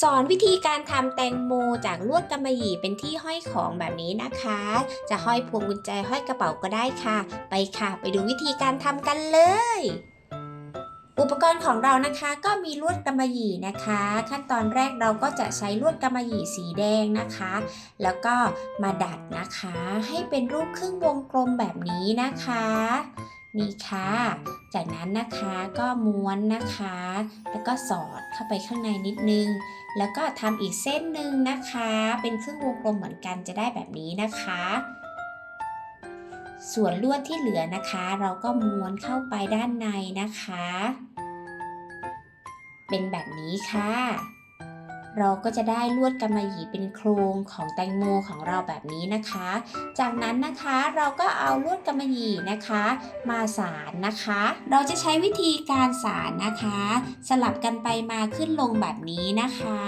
สอนวิธีการทำแตงโมจากลวดกำมะหยี่เป็นที่ห้อยของแบบนี้นะคะ จะห้อยพวงกุญแจห้อยกระเป๋าก็ได้ค่ะ ไปค่ะ ไปดูวิธีการทำกันเลย อุปกรณ์ของเรานะคะก็มีลวดกำมะหยี่นะคะ ขั้นตอนแรกเราก็จะใช้ลวดกำมะหยี่สีแดงนะคะ แล้วก็มาดัดนะคะ ให้เป็นรูปครึ่งวงกลมแบบนี้นะคะ นี่ค่ะ จากนั้นนะคะก็ม้วนนะคะ แล้วก็สอดเข้าไปข้างในนิดนึง แล้วก็ทำอีกเส้นหนึ่งนะคะ เป็นครึ่งวงกลมเหมือนกันจะได้แบบนี้นะคะ ส่วนลวดที่เหลือนะคะ เราก็ม้วนเข้าไปด้านในนะคะ เป็นแบบนี้ค่ะ เราก็จะได้ลวดกำมะหยี่เป็นโครงของแตงโมของเราแบบนี้นะคะ จากนั้นนะคะเราก็เอาลวดกำมะหยี่นะคะ มาสารนะคะ เราจะใช้วิธีการสารนะคะ สลับกันไปมาขึ้นลงแบบนี้นะคะ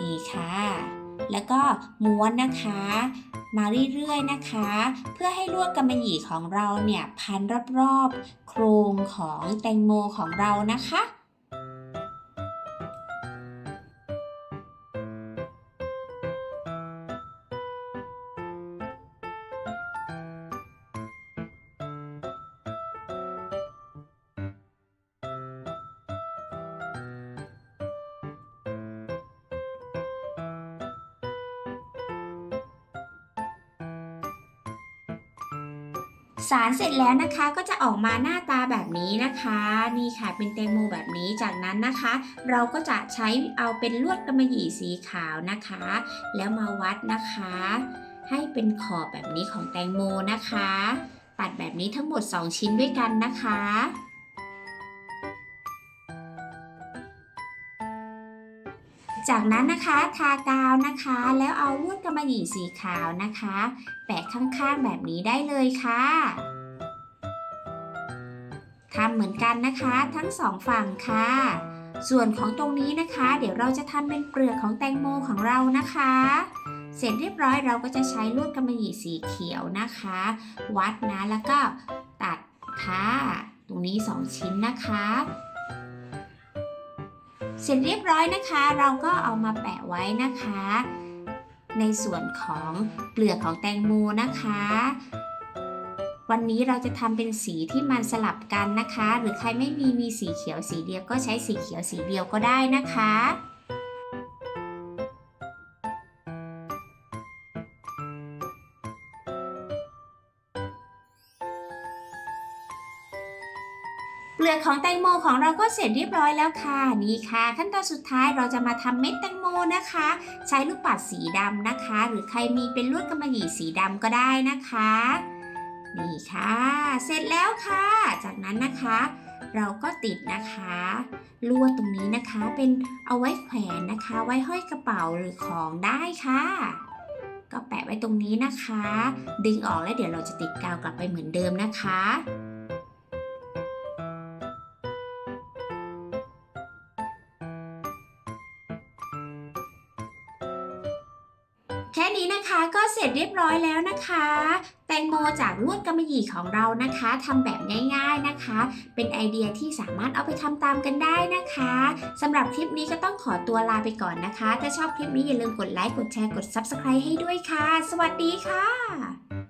นี่ค่ะ แล้วก็ม้วนนะคะมาเรื่อยๆนะคะ เพื่อให้ลวดกำมะหยี่ของเราเนี่ยพันรอบๆ โครงของแตงโมของเรานะคะ สารเสร็จแล้วนะคะก็จะออกมาหน้าตาแบบนี้นะคะ นี่ค่ะเป็นแตงโมแบบนี้จากนั้นนะคะ เราก็จะใช้เอาเป็นลวดกำมะหยี่สีขาวนะคะ แล้วมาวัดนะคะ ให้เป็นขอบแบบนี้ของแตงโมนะคะ ตัดแบบนี้ทั้งหมด 2 ชิ้นด้วยกันนะคะ จากนั้นนะคะทากาวนะคะ แล้วเอาลวดกำมะหยี่สีขาวนะคะ แปะข้างๆแบบนี้ได้เลยค่ะทำเหมือนกันนะคะทั้งสองฝั่งค่ะ ส่วนของตรงนี้นะคะ เดี๋ยวเราจะทำเป็นเปลือกของแตงโมของเรานะคะ เสร็จเรียบร้อยเราก็จะใช้ลวดกำมะหยี่สีเขียวนะคะ วัดนะแล้วก็ตัดค่ะ ตรงนี้ 2 ชิ้นนะคะ เสร็จเรียบร้อยนะคะ เราก็เอามาแปะไว้นะคะ ในส่วนของเปลือกของแตงโมนะคะ วันนี้เราจะทำเป็นสีที่มันสลับกันนะคะ หรือใครไม่มีมีสีเขียวสีเดียวก็ใช้สีเขียวสีเดียวก็ได้นะคะ เปลือกของแตงโมของเราก็เสร็จเรียบร้อยแล้วค่ะนี่ค่ะ ขั้นตอนสุดท้ายเราจะมาทำเม็ดแตงโมนะคะ ใช้ลูกปัดสีดำนะคะ หรือใครมีเป็นลวดกำมะหยี่สีดำก็ได้นะคะ นี่ค่ะ เสร็จแล้วค่ะ จากนั้นนะคะ เราก็ติดนะคะลวดตรงนี้นะคะเป็นเอาไว้แขวนนะคะ ไว้ห้อยกระเป๋าหรือของได้ค่ะ ก็แปะไว้ตรงนี้นะคะ ดึงออกแล้วเดี๋ยวเราจะติดกาวกลับไปเหมือนเดิมนะคะ แค่นี้นะคะก็เสร็จเรียบร้อยแล้วนะคะ แตงโมจากลวดกำมะหยี่ของเรานะคะทำแบบง่ายๆนะคะ เป็นไอเดียที่สามารถเอาไปทำตามกันได้นะคะสำหรับคลิปนี้ก็ต้องขอตัวลาไปก่อนนะคะ ถ้าชอบคลิปนี้อย่าลืมกดไลค์กดแชร์กด Subscribe ให้ด้วยค่ะ สวัสดีค่ะ